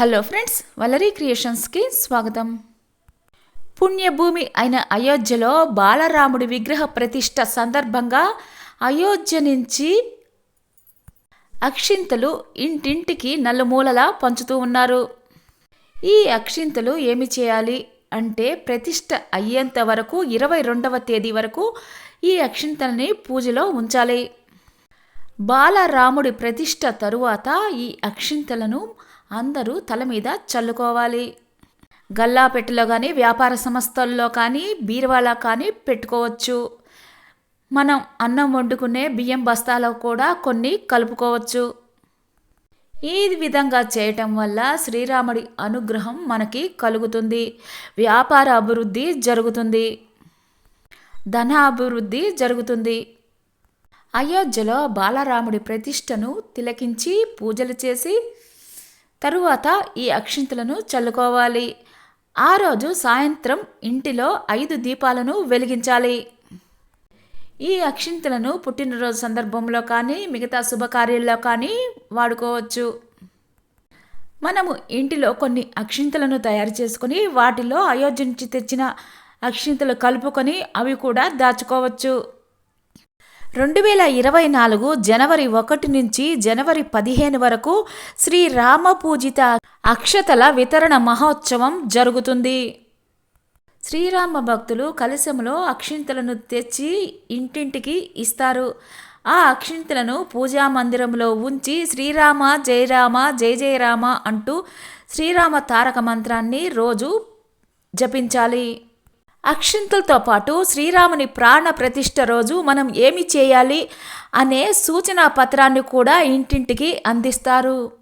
Hello friends వలరీ క్రియేషన్స్కి స్వాగతం. పుణ్యభూమి అయిన అయోధ్యలో బాలరాముడి విగ్రహ ప్రతిష్ట సందర్భంగా అయోధ్య నుంచి అక్షింతలు ఇంటింటికి నలుమూలలా పంచుతూ ఉన్నారు. ఈ అక్షింతలు ఏమి చేయాలి అంటే ప్రతిష్ట అయ్యేంత వరకు ఇరవై రెండవ తేదీ వరకు ఈ అక్షింతల్ని పూజలో ఉంచాలి. బాలరాముడి ప్రతిష్ట తరువాత ఈ అక్షింతలను అందరూ తల మీద చల్లుకోవాలి. గల్లాపెట్టెలో కానీ వ్యాపార సంస్థల్లో కానీ బీరువాలా కానీ పెట్టుకోవచ్చు. మనం అన్నం వండుకునే బియ్యం బస్తాలో కూడా కొన్ని కలుపుకోవచ్చు. ఈ విధంగా చేయటం వల్ల శ్రీరాముడి అనుగ్రహం మనకి కలుగుతుంది. వ్యాపార అభివృద్ధి జరుగుతుంది. ధన అభివృద్ధి జరుగుతుంది. అయోధ్యలో బాలరాముడి ప్రతిష్టను తిలకించి పూజలు చేసి తరువాత ఈ అక్షింతలను చల్లుకోవాలి. ఆ రోజు సాయంత్రం ఇంటిలో ఐదు దీపాలను వెలిగించాలి. ఈ అక్షింతలను పుట్టినరోజు సందర్భంలో కానీ మిగతా శుభకార్యాల్లో కానీ వాడుకోవచ్చు. మనము ఇంటిలో కొన్ని అక్షింతలను తయారు చేసుకొని వాటిలో అయోధ్య నుంచి తెచ్చిన అక్షింతలు కలుపుకొని అవి కూడా దాచుకోవచ్చు. రెండు వేల ఇరవై నాలుగు జనవరి ఒకటి నుంచి జనవరి పదిహేను వరకు శ్రీ రామ పూజిత అక్షతల వితరణ మహోత్సవం జరుగుతుంది. శ్రీరామ భక్తులు కలశంలో అక్షింతలను తెచ్చి ఇంటింటికి ఇస్తారు. ఆ అక్షింతలను పూజా మందిరంలో ఉంచి శ్రీరామ జయరామ జయ జయరామ అంటూ శ్రీరామ తారక మంత్రాన్ని రోజు జపించాలి. అక్షింతలతో పాటు శ్రీరాముని ప్రాణ ప్రతిష్ఠ రోజు మనం ఏమి చేయాలి అనే సూచనా పత్రాన్ని కూడా ఇంటింటికి అందిస్తారు.